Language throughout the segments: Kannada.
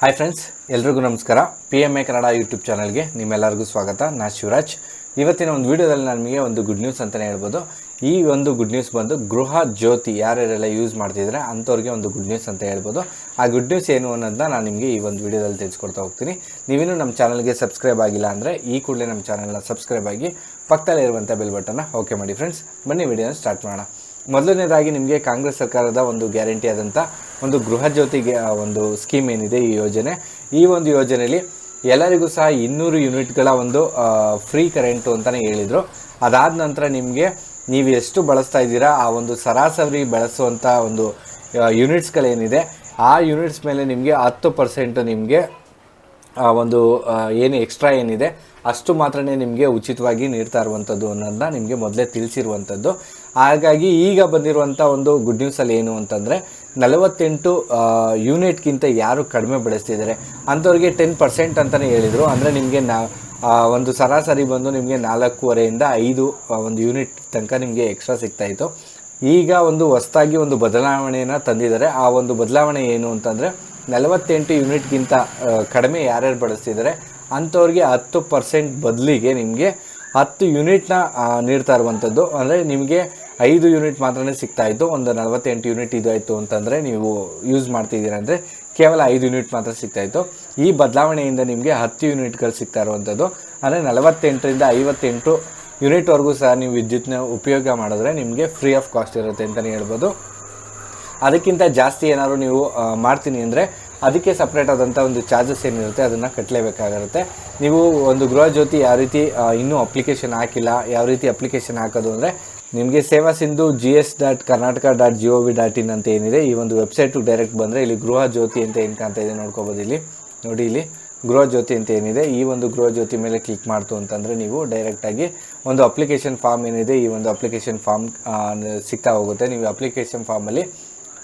ಹಾಯ್ ಫ್ರೆಂಡ್ಸ್ ಎಲ್ರಿಗೂ ನಮಸ್ಕಾರ. P M A Kannada YouTube ಚಾನಲ್ಗೆ ನಿಮ್ಮೆಲ್ಲರಿಗೂ ಸ್ವಾಗತ. ನಾ ಶಿವರಾಜ್. ಇವತ್ತಿನ ಒಂದು ವಿಡಿಯೋದಲ್ಲಿ ನಮಗೆ ಒಂದು ಗುಡ್ ನ್ಯೂಸ್ ಅಂತಲೇ ಹೇಳ್ಬೋದು. ಈ ಒಂದು ಗುಡ್ ನ್ಯೂಸ್ ಬಂದು ಗೃಹ ಜ್ಯೋತಿ ಯಾರ್ಯಾರೆಲ್ಲ ಯೂಸ್ ಮಾಡ್ತಿದ್ರೆ ಅಂಥವ್ರಿಗೆ ಒಂದು ಗುಡ್ ನ್ಯೂಸ್ ಅಂತ ಹೇಳ್ಬೋದು. ಆ ಗುಡ್ ನ್ಯೂಸ್ ಏನು ಅನ್ನೋದನ್ನ ನಾನು ನಿಮಗೆ ಈ ಒಂದು ವಿಡಿಯೋದಲ್ಲಿ ತಿಳಿಸ್ಕೊಡ್ತಾ ಹೋಗ್ತೀನಿ. ನೀವೇನು ನಮ್ಮ ಚಾನಲ್ಗೆ ಸಬ್ಸ್ಕ್ರೈಬ್ ಆಗಿಲ್ಲ ಅಂದರೆ ಈ ಕೂಡಲೇ ನಮ್ಮ ಚಾನಲ್ನ ಸಬ್ಸ್ಕ್ರೈಬ್ ಆಗಿ ಪಕ್ಕದಲ್ಲಿ ಇರುವಂಥ ಬೆಲ್ ಬಟನ್ನ ಓಕೆ ಮಾಡಿ ಫ್ರೆಂಡ್ಸ್ ಬನ್ನಿ ವಿಡಿಯೋನ ಸ್ಟಾರ್ಟ್ ಮಾಡೋಣ. ಮೊದಲನೇದಾಗಿ ನಿಮಗೆ ಕಾಂಗ್ರೆಸ್ ಸರ್ಕಾರದ ಒಂದು ಗ್ಯಾರಂಟಿ ಆದಂಥ ಒಂದು ಗೃಹ ಜ್ಯೋತಿಗೆ ಒಂದು ಸ್ಕೀಮ್ ಏನಿದೆ ಈ ಯೋಜನೆ. ಈ ಒಂದು ಯೋಜನೆಯಲ್ಲಿ ಎಲ್ಲರಿಗೂ ಸಹ ಇನ್ನೂರು ಯೂನಿಟ್ಗಳ ಒಂದು ಫ್ರೀ ಕರೆಂಟು ಅಂತಲೇ ಹೇಳಿದರು. ಅದಾದ ನಂತರ ನಿಮಗೆ ನೀವು ಎಷ್ಟು ಬಳಸ್ತಾ ಇದ್ದೀರಾ, ಆ ಒಂದು ಸರಾಸರಿ ಬಳಸುವಂಥ ಒಂದು ಯೂನಿಟ್ಸ್ಗಳೇನಿದೆ, ಆ ಯೂನಿಟ್ಸ್ ಮೇಲೆ ನಿಮಗೆ ಹತ್ತು ಪರ್ಸೆಂಟ್ ನಿಮಗೆ ಒಂದು ಏನು ಎಕ್ಸ್ಟ್ರಾ ಏನಿದೆ ಅಷ್ಟು ಮಾತ್ರನೇ ನಿಮಗೆ ಉಚಿತವಾಗಿ ನೀಡ್ತಾ ಇರುವಂಥದ್ದು ಅನ್ನೋದನ್ನ ನಿಮಗೆ ಮೊದಲೇ ತಿಳಿಸಿರುವಂಥದ್ದು ಹಾಗಾಗಿ ಈಗ ಬಂದಿರುವಂಥ ಒಂದು ಗುಡ್ ನ್ಯೂಸಲ್ಲಿ ಏನು ಅಂತಂದರೆ, ನಲವತ್ತೆಂಟು ಯೂನಿಟ್ಗಿಂತ ಯಾರು ಕಡಿಮೆ ಬಳಸ್ತಿದ್ದಾರೆ? ಅಂಥವ್ರಿಗೆ ಟೆನ್ ಪರ್ಸೆಂಟ್ ಅಂತಲೇ ಹೇಳಿದರು. ಅಂದರೆ ನಿಮಗೆ ನಾ ಒಂದು ಸರಾಸರಿ ಬಂದು ನಿಮಗೆ ನಾಲ್ಕೂವರೆಯಿಂದ ಐದು ಒಂದು ಯೂನಿಟ್ ತನಕ ನಿಮಗೆ ಎಕ್ಸ್ಟ್ರಾ ಸಿಗ್ತಾಯಿತ್ತು ಈಗ ಒಂದು ಹೊಸದಾಗಿ ಒಂದು ಬದಲಾವಣೆಯನ್ನು ತಂದಿದ್ದಾರೆ. ಆ ಒಂದು ಬದಲಾವಣೆ ಏನು ಅಂತಂದರೆ, ನಲವತ್ತೆಂಟು ಯೂನಿಟ್ಗಿಂತ ಕಡಿಮೆ ಯಾರ್ಯಾರು ಬಳಸ್ತಿದ್ದಾರೆ? ಅಂಥವ್ರಿಗೆ ಹತ್ತು ಪರ್ಸೆಂಟ್ ಬದಲಿಗೆ ನಿಮಗೆ ಹತ್ತು ಯೂನಿಟ್ನ ನೀಡ್ತಾ ಇರುವಂಥದ್ದು. ಅಂದರೆ ನಿಮಗೆ ಐದು ಯೂನಿಟ್ ಮಾತ್ರನೇ ಸಿಗ್ತಾ ಇತ್ತು. ಒಂದು ನಲವತ್ತೆಂಟು ಯೂನಿಟ್ ಇದಾಯಿತು ಅಂತಂದರೆ ನೀವು ಯೂಸ್ ಮಾಡ್ತಿದ್ದೀರಾ ಅಂದರೆ ಕೇವಲ ಐದು ಯೂನಿಟ್ ಮಾತ್ರ ಸಿಗ್ತಾ ಇತ್ತು. ಈ ಬದಲಾವಣೆಯಿಂದ ನಿಮಗೆ ಹತ್ತು ಯೂನಿಟ್ಗಳು ಸಿಗ್ತಾ ಇರುವಂಥದ್ದು. ಅಂದರೆ ನಲವತ್ತೆಂಟರಿಂದ ಐವತ್ತೆಂಟು ಯೂನಿಟ್ವರೆಗೂ ಸಹ ನೀವು ವಿದ್ಯುತ್ನ ಉಪಯೋಗ ಮಾಡಿದ್ರೆ ನಿಮಗೆ ಫ್ರೀ ಆಫ್ ಕಾಸ್ಟ್ ಇರುತ್ತೆ ಅಂತಲೇ ಹೇಳ್ಬೋದು. ಅದಕ್ಕಿಂತ ಜಾಸ್ತಿ ಏನಾದರೂ ನೀವು ಮಾಡ್ತೀನಿ ಅಂದರೆ ಅದಕ್ಕೆ ಸಪ್ರೇಟ್ ಆದಂಥ ಒಂದು ಚಾರ್ಜಸ್ ಏನಿರುತ್ತೆ, ಅದನ್ನು ಕಟ್ಟಲೇಬೇಕಾಗಿರುತ್ತೆ ನೀವು ಒಂದು ಗೃಹ ಜ್ಯೋತಿ ಯಾವ ರೀತಿ ಇನ್ನೂ ಅಪ್ಲಿಕೇಶನ್ ಹಾಕಿಲ್ಲ, ಯಾವ ರೀತಿ ಅಪ್ಲಿಕೇಶನ್ ಹಾಕೋದು ಅಂದರೆ, ನಿಮಗೆ Seva Sindhu G S dot Karnataka dot G O V dot in ಅಂತ ಏನಿದೆ, ಈ ಒಂದು ವೆಬ್ಸೈಟು ಡೈರೆಕ್ಟ್ ಬಂದರೆ ಇಲ್ಲಿ ಗೃಹ ಜ್ಯೋತಿ ಅಂತ ಏನು ಕಾಣ್ತಾ ಇದೆ ನೋಡ್ಕೋಬೋದು ಇಲ್ಲಿ. ನೋಡಿ ಇಲ್ಲಿ, ಗೃಹ ಜ್ಯೋತಿ ಅಂತ ಏನಿದೆ, ಈ ಒಂದು ಗೃಹ ಜ್ಯೋತಿ ಮೇಲೆ ಕ್ಲಿಕ್ ಮಾಡ್ತು ಅಂತಂದರೆ ನೀವು ಡೈರೆಕ್ಟಾಗಿ ಒಂದು ಅಪ್ಲಿಕೇಶನ್ ಫಾರ್ಮ್ ಏನಿದೆ, ಈ ಒಂದು ಅಪ್ಲಿಕೇಶನ್ ಫಾರ್ಮ್ ಸಿಗ್ತಾ ಹೋಗುತ್ತೆ. ನೀವು ಅಪ್ಲಿಕೇಶನ್ ಫಾರ್ಮಲ್ಲಿ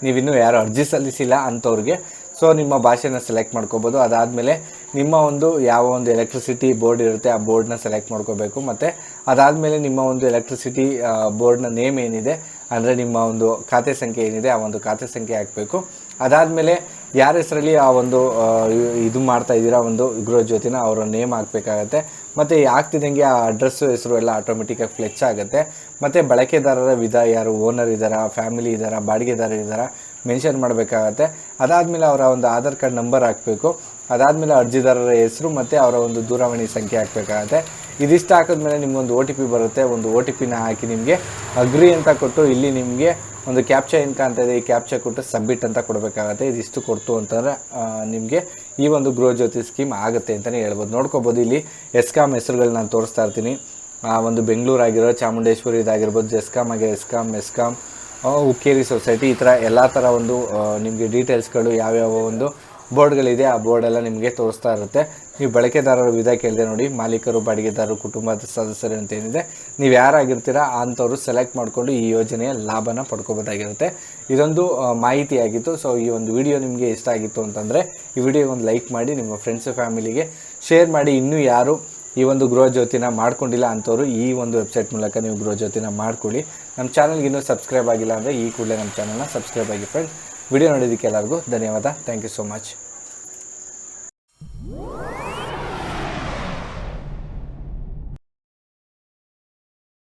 ನೀವಿನ್ನೂ ಯಾರು ಅರ್ಜಿ ಸಲ್ಲಿಸಿಲ್ಲ ಅಂಥವ್ರಿಗೆ ಸೊ ನಿಮ್ಮ ಭಾಷೆನ ಸೆಲೆಕ್ಟ್ ಮಾಡ್ಕೋಬೋದು. ಅದಾದಮೇಲೆ ನಿಮ್ಮ ಒಂದು ಯಾವ ಒಂದು ಎಲೆಕ್ಟ್ರಿಸಿಟಿ ಬೋರ್ಡ್ ಇರುತ್ತೆ, ಆ ಬೋರ್ಡ್ನ ಸೆಲೆಕ್ಟ್ ಮಾಡ್ಕೋಬೇಕು. ಮತ್ತು ಅದಾದಮೇಲೆ ನಿಮ್ಮ ಒಂದು ಎಲೆಕ್ಟ್ರಿಸಿಟಿ ಬೋರ್ಡ್ನ ನೇಮ್ ಏನಿದೆ, ಅಂದರೆ ನಿಮ್ಮ ಒಂದು ಖಾತೆ ಸಂಖ್ಯೆ ಏನಿದೆ, ಆ ಒಂದು ಖಾತೆ ಸಂಖ್ಯೆ ಹಾಕಬೇಕು. ಅದಾದಮೇಲೆ ಯಾರ ಹೆಸರಲ್ಲಿ ಆ ಒಂದು ಇದು ಮಾಡ್ತಾ ಇದ್ದೀರಾ, ಒಂದು ಗೃಹ ಜ್ಯೋತಿನ, ಅವರ ನೇಮ್ ಹಾಕಬೇಕಾಗತ್ತೆ. ಮತ್ತು ಆಗ್ತಿದ್ದಂಗೆ ಆ ಅಡ್ರೆಸ್ಸು ಹೆಸರು ಎಲ್ಲ ಆಟೋಮೆಟಿಕಾಗಿ ಫ್ಲೆಚ್ ಆಗುತ್ತೆ. ಮತ್ತು ಬಳಕೆದಾರರ ವಿಧ ಯಾರು ಓನರ್ ಇದ್ದಾರಾ ಫ್ಯಾಮಿಲಿ ಇದ್ದಾರಾ ಬಾಡಿಗೆದಾರ ಇದ್ದಾರಾ ಮೆನ್ಷನ್ ಮಾಡಬೇಕಾಗತ್ತೆ. ಅದಾದಮೇಲೆ ಅವರ ಒಂದು ಆಧಾರ್ ಕಾರ್ಡ್ ನಂಬರ್ ಹಾಕಬೇಕು. ಅದಾದಮೇಲೆ ಅರ್ಜಿದಾರರ ಹೆಸರು ಮತ್ತು ಅವರ ಒಂದು ದೂರವಾಣಿ ಸಂಖ್ಯೆ ಹಾಕಬೇಕಾಗತ್ತೆ. ಇದಿಷ್ಟು ಹಾಕಿದ್ಮೇಲೆ ನಿಮಗೊಂದು ಒ ಟಿ ಪಿ ಬರುತ್ತೆ. ಒಂದು ಒ ಟಿ ಪಿನ ಹಾಕಿ ನಿಮಗೆ ಅಗ್ರಿ ಅಂತ ಕೊಟ್ಟು ಇಲ್ಲಿ ನಿಮಗೆ ಒಂದು ಕ್ಯಾಪ್ಚಾ ಏನು ಕಾಣ್ತಾ ಇದೆ. ಈ ಕ್ಯಾಪ್ಚಾ ಕೊಟ್ಟು ಸಬ್ಮಿಟ್ ಅಂತ ಕೊಡಬೇಕಾಗತ್ತೆ. ಇದಿಷ್ಟು ಕೊಡ್ತು ಅಂತಂದರೆ ನಿಮಗೆ ಈ ಒಂದು ಗೃಹಜ್ಯೋತಿ ಸ್ಕೀಮ್ ಆಗುತ್ತೆ ಅಂತಲೇ ಹೇಳ್ಬೋದು. ನೋಡ್ಕೋಬೋದು ಇಲ್ಲಿ ಎಸ್ಕಾಮ್ ಹೆಸರುಗಳನ್ನ ನಾನು ತೋರಿಸ್ತಾ ಇರ್ತೀನಿ. ಒಂದು ಬೆಂಗಳೂರು ಆಗಿರೋ ಚಾಮುಂಡೇಶ್ವರಿ ಇದಾಗಿರ್ಬೋದು ಜೆಸ್ಕಾಮ್ ಆಗಿ ಎಸ್ಕಾಮ್ ಎಸ್ಕಾಮ್ ಹುಕ್ಕೇರಿ ಸೊಸೈಟಿ ಈ ಥರ ಎಲ್ಲ ಥರ ಒಂದು ನಿಮಗೆ ಡೀಟೇಲ್ಸ್ಗಳು ಯಾವ್ಯಾವ ಒಂದು ಬೋರ್ಡ್ಗಳಿದೆ ಆ ಬೋರ್ಡೆಲ್ಲ ನಿಮಗೆ ತೋರಿಸ್ತಾ ಇರುತ್ತೆ. ನೀವು ಬಳಕೆದಾರರ ವಿಧ ಕೇಳಿದೆ ನೋಡಿ, ಮಾಲೀಕರು, ಬಾಡಿಗೆದಾರರು, ಕುಟುಂಬದ ಸದಸ್ಯರು ಅಂತ ಏನಿದೆ, ನೀವು ಯಾರಾಗಿರ್ತೀರಾ ಅಂಥವ್ರು ಸೆಲೆಕ್ಟ್ ಮಾಡಿಕೊಂಡು ಈ ಯೋಜನೆಯ ಲಾಭನ ಪಡ್ಕೋಬೋದಾಗಿರುತ್ತೆ. ಇದೊಂದು ಮಾಹಿತಿಯಾಗಿತ್ತು. ಸೊ ಈ ಒಂದು ವಿಡಿಯೋ ನಿಮಗೆ ಇಷ್ಟ ಆಗಿತ್ತು ಅಂತಂದರೆ, ಈ ವಿಡಿಯೋ ಒಂದು ಲೈಕ್ ಮಾಡಿ, ನಿಮ್ಮ ಫ್ರೆಂಡ್ಸ್ ಫ್ಯಾಮಿಲಿಗೆ ಶೇರ್ ಮಾಡಿ. ಇನ್ನೂ ಯಾರು ಈ ಒಂದು ಗೃಹ ಜ್ಯೋತಿನ ಮಾಡ್ಕೊಂಡಿಲ್ಲ ಅಂಥವ್ರು ಈ ಒಂದು ವೆಬ್ಸೈಟ್ ಮೂಲಕ ನೀವು ಗೃಹ ಜ್ಯೋತಿನ ಮಾಡ್ಕೊಳ್ಳಿ. ನಮ್ಮ ಚಾನಲ್ಗೆ ಇನ್ನೂ ಸಬ್ಸ್ಕ್ರೈಬ್ ಆಗಿಲ್ಲ ಅಂದರೆ ಈ ಕೂಡಲೇ ನಮ್ಮ ಚಾನಲ್ನ ಸಬ್ಸ್ಕ್ರೈಬ್ ಆಗಿ ಫ್ರೆಂಡ್ಸ್ ವಿಡಿಯೋ ನೋಡಿದ್ದಕ್ಕೆ ಎಲ್ಲರಿಗೂ ಧನ್ಯವಾದ. Thank you so much